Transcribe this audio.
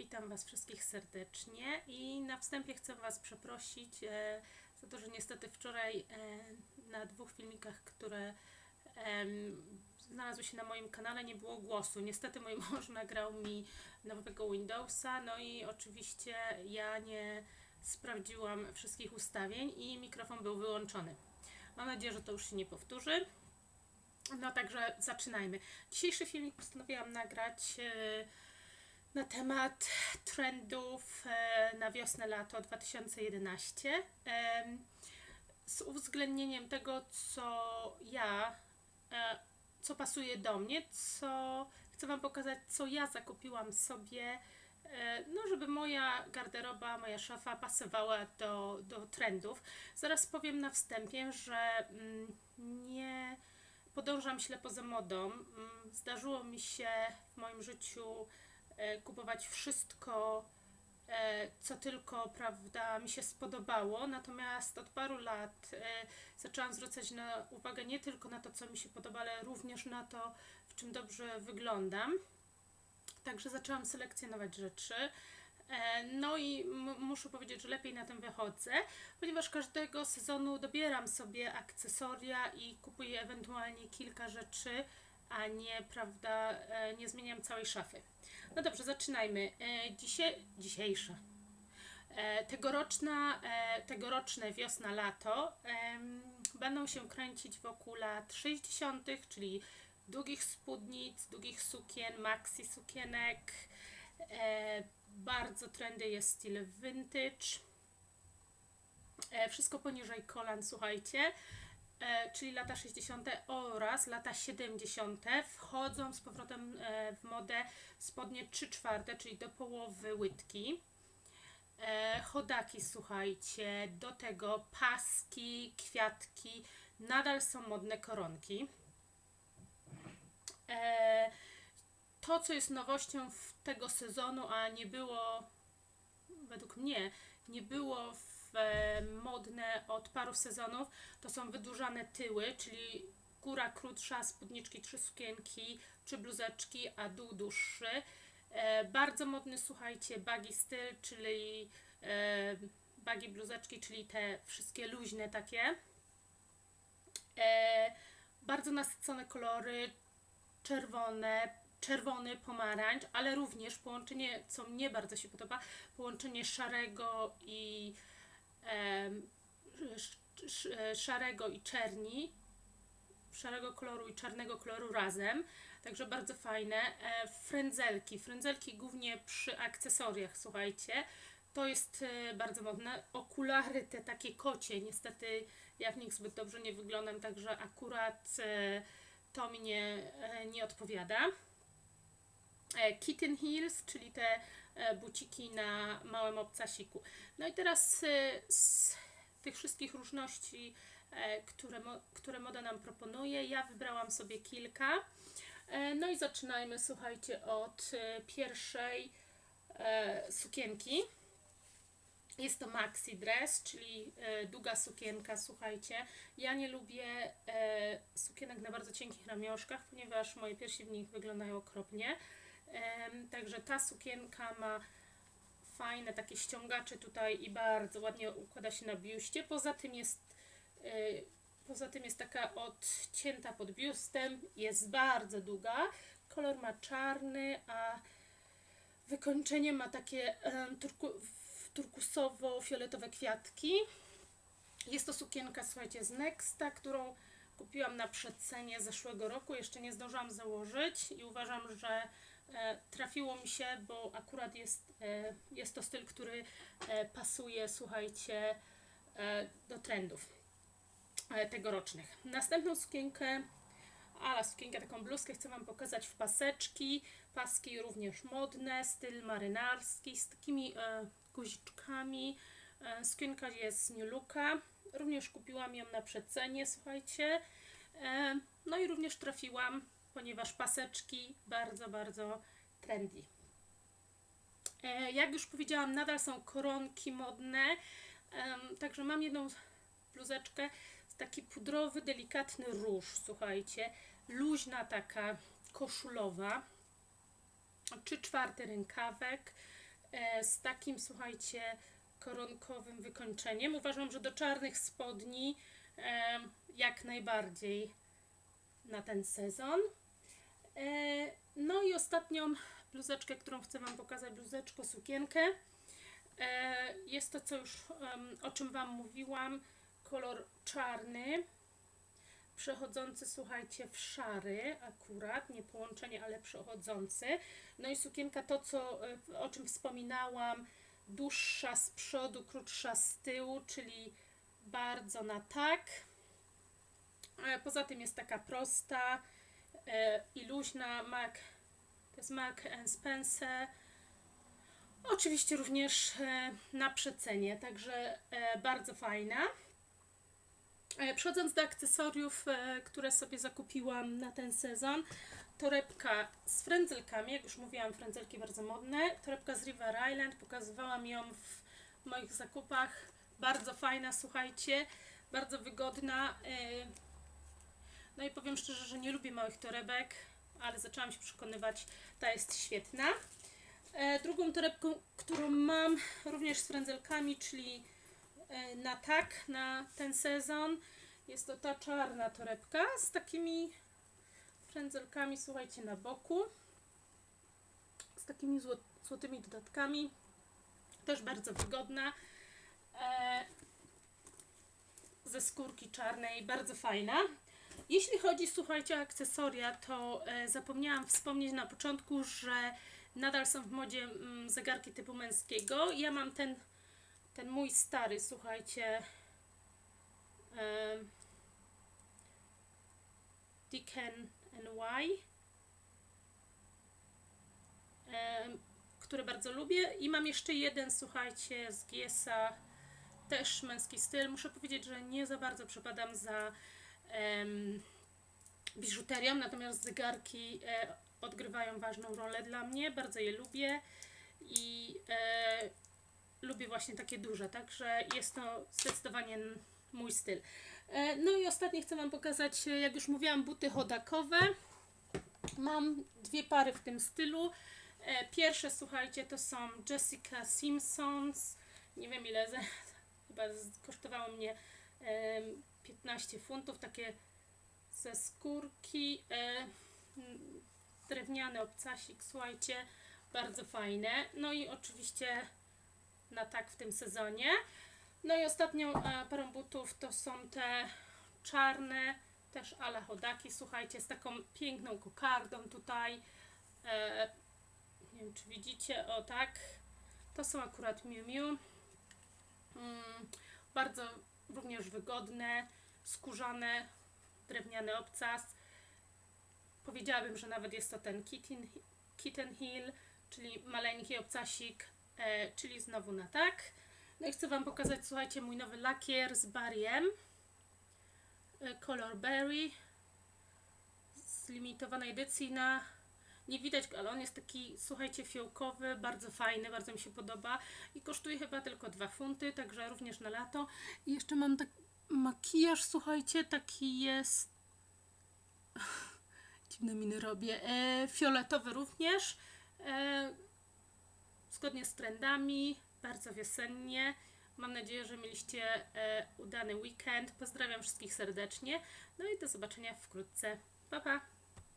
Witam Was wszystkich serdecznie i na wstępie chcę Was przeprosić e, za to, że niestety wczoraj e, na dwóch filmikach, które znalazły się na moim kanale, nie było głosu. Niestety mój mąż nagrał mi nowego Windowsa, no i oczywiście ja nie sprawdziłam wszystkich ustawień i mikrofon był wyłączony. Mam nadzieję, że to już się nie powtórzy. No także zaczynajmy. Dzisiejszy filmik postanowiłam nagrać e, na temat trendów e, na wiosnę-lato 2011 em, z uwzględnieniem tego, co ja, e, co pasuje do mnie, co chcę Wam pokazać, co ja zakupiłam sobie, e, no żeby moja garderoba, moja szafa pasowała do, do trendów. Zaraz powiem na wstępie, że mm, nie podążam ślepo za modą. Mm, Zdarzyło mi się w moim życiu kupować wszystko, e, co tylko, prawda, mi się spodobało. Natomiast od paru lat e, zaczęłam zwracać na uwagę nie tylko na to, co mi się podoba, ale również na to, w czym dobrze wyglądam. Także zaczęłam selekcjonować rzeczy. E, No i muszę powiedzieć, że lepiej na tym wychodzę, ponieważ każdego sezonu dobieram sobie akcesoria i kupuję ewentualnie kilka rzeczy, a nie, prawda, e, nie zmieniam całej szafy. No dobrze, zaczynajmy. E, Dzisiaj, dzisiejsza. E, Tegoroczna, tegoroczne wiosna-lato będą się kręcić wokół lat 60., czyli długich spódnic, długich sukien, maxi sukienek. Bardzo trendy jest styl vintage. Wszystko poniżej kolan, słuchajcie. E, czyli lata 60. oraz lata 70. wchodzą z powrotem e, w modę spodnie 3 czwarte, czyli do połowy łydki. E, chodaki, słuchajcie, do tego paski, kwiatki, nadal są modne koronki. To, co jest nowością tego sezonu, a nie było, według mnie, nie było w, modne od paru sezonów, to są wydłużane tyły, czyli góra krótsza, spódniczki, trzy sukienki, trzy bluzeczki, a dół dłuższy. E, bardzo modny, słuchajcie, baggy styl, czyli e, baggy bluzeczki, czyli te wszystkie luźne takie. E, bardzo nasycone kolory, czerwone, czerwony, pomarańcz, ale również połączenie, co mnie bardzo się podoba, połączenie szarego i szarego i czerni, szarego koloru i czarnego koloru razem, także bardzo fajne. E, frędzelki, frędzelki głównie przy akcesoriach, słuchajcie, to jest e, bardzo modne. Okulary te takie kocie, niestety ja w nich zbyt dobrze nie wyglądam, także akurat e, to mi nie, odpowiada. Kitten Heels, czyli te buciki na małym obcasiku. No i teraz e, z tych wszystkich różności, e, które, które moda nam proponuje, ja wybrałam sobie kilka. E, No i zaczynajmy, słuchajcie, od e, pierwszej e, sukienki. Jest to maxi dress, czyli e, długa sukienka, słuchajcie. Ja nie lubię e, sukienek na bardzo cienkich ramionczkach, ponieważ moje piersi w nich wyglądają okropnie. Także ta sukienka ma fajne takie ściągacze tutaj i bardzo ładnie układa się na biuście. Poza tym jest e, poza tym jest taka odcięta pod biustem, jest bardzo długa. Kolor ma czarny, a wykończenie ma takie turku, turkusowo-fioletowe kwiatki. Jest to sukienka, słuchajcie, z Nexta, którą kupiłam na przecenie zeszłego roku. Jeszcze nie zdążyłam założyć i uważam, że e, trafiło mi się, bo akurat jest, e, jest to styl, który e, pasuje, słuchajcie, do trendów tegorocznych. Następną sukienkę, ale sukienkę, taką bluzkę chcę Wam pokazać w paseczki. Paski również modne, styl marynarski z takimi guziczkami. Sukienka jest z New Looka. Również kupiłam ją na przecenie, słuchajcie. E, no i również trafiłam, ponieważ paseczki bardzo, bardzo trendy. E, jak już powiedziałam, nadal są koronki modne. Także mam jedną bluzeczkę z taki pudrowy, delikatny róż, słuchajcie. Luźna taka koszulowa. Trzy czwarte rękawek. e, z takim, słuchajcie, koronkowym wykończeniem. Uważam, że do czarnych spodni e, jak najbardziej na ten sezon. E, no i ostatnią bluzeczkę, którą chcę Wam pokazać, bluzeczko, sukienkę. E, Jest to, co już em, o czym Wam mówiłam, kolor czarny, przechodzący, słuchajcie, w szary akurat, nie połączenie, ale przechodzący. No i sukienka to, co, e, o czym wspominałam, dłuższa z przodu, krótsza z tyłu, czyli bardzo na tak. E, Poza tym jest taka prosta e, i luźna. Mark, to jest Mark Spencer. Oczywiście również e, na przecenie, także bardzo fajna. E, Przechodząc do akcesoriów, e, które sobie zakupiłam na ten sezon, torebka z frędzelkami, jak już mówiłam, frędzelki bardzo modne. Torebka z River Island, pokazywałam ją w moich zakupach. Bardzo fajna, słuchajcie, bardzo wygodna. e, No i powiem szczerze, że nie lubię małych torebek, ale zaczęłam się przekonywać, ta jest świetna. Drugą torebką, którą mam również z frędzelkami, czyli na tak, na ten sezon, jest to ta czarna torebka z takimi frędzelkami, słuchajcie, na boku. Z takimi zło, złotymi dodatkami. Też bardzo wygodna. E, ze skórki czarnej, bardzo fajna. Jeśli chodzi, słuchajcie, o akcesoria, to e, zapomniałam wspomnieć na początku, że nadal są w modzie mm, zegarki typu męskiego. Ja mam ten, ten mój stary, słuchajcie, e, Deacon NY, e, który bardzo lubię. I mam jeszcze jeden, słuchajcie, z GS-a, też męski styl. Muszę powiedzieć, że nie za bardzo przepadam za em, biżuterią, natomiast zegarki e, odgrywają ważną rolę dla mnie, bardzo je lubię i e, lubię właśnie takie duże, także jest to zdecydowanie mój styl. E, no i ostatnie chcę Wam pokazać, e, jak już mówiłam, buty chodakowe. Mam dwie pary w tym stylu. E, pierwsze, słuchajcie, to są Jessica Simpsons. Nie wiem ile, chyba kosztowało mnie em, 15 funtów, takie ze skórki, drewniany obcasik, słuchajcie, bardzo fajne. No i oczywiście na tak w tym sezonie. No i ostatnią e, parą butów to są te czarne, też ala chodaki, słuchajcie, z taką piękną kokardą tutaj. E, nie wiem, czy widzicie, o tak. To są akurat Miu Miu. Mm, bardzo również wygodne, skórzane, drewniany obcas. Powiedziałabym, że nawet jest to ten kitten, kitten heel, czyli maleńki obcasik, czyli znowu na tak. No i chcę Wam pokazać, słuchajcie, mój nowy lakier z bariem. E, Color Berry z limitowanej edycji na nie widać, ale on jest taki, słuchajcie, fiołkowy, bardzo fajny, bardzo mi się podoba i kosztuje chyba tylko 2 funty, także również na lato. I jeszcze mam tak makijaż, słuchajcie, taki jest dziwne miny robię, e, fioletowy również, e, zgodnie z trendami, bardzo wiosennie. Mam nadzieję, że mieliście e, udany weekend. Pozdrawiam wszystkich serdecznie. No i do zobaczenia wkrótce. Pa, pa!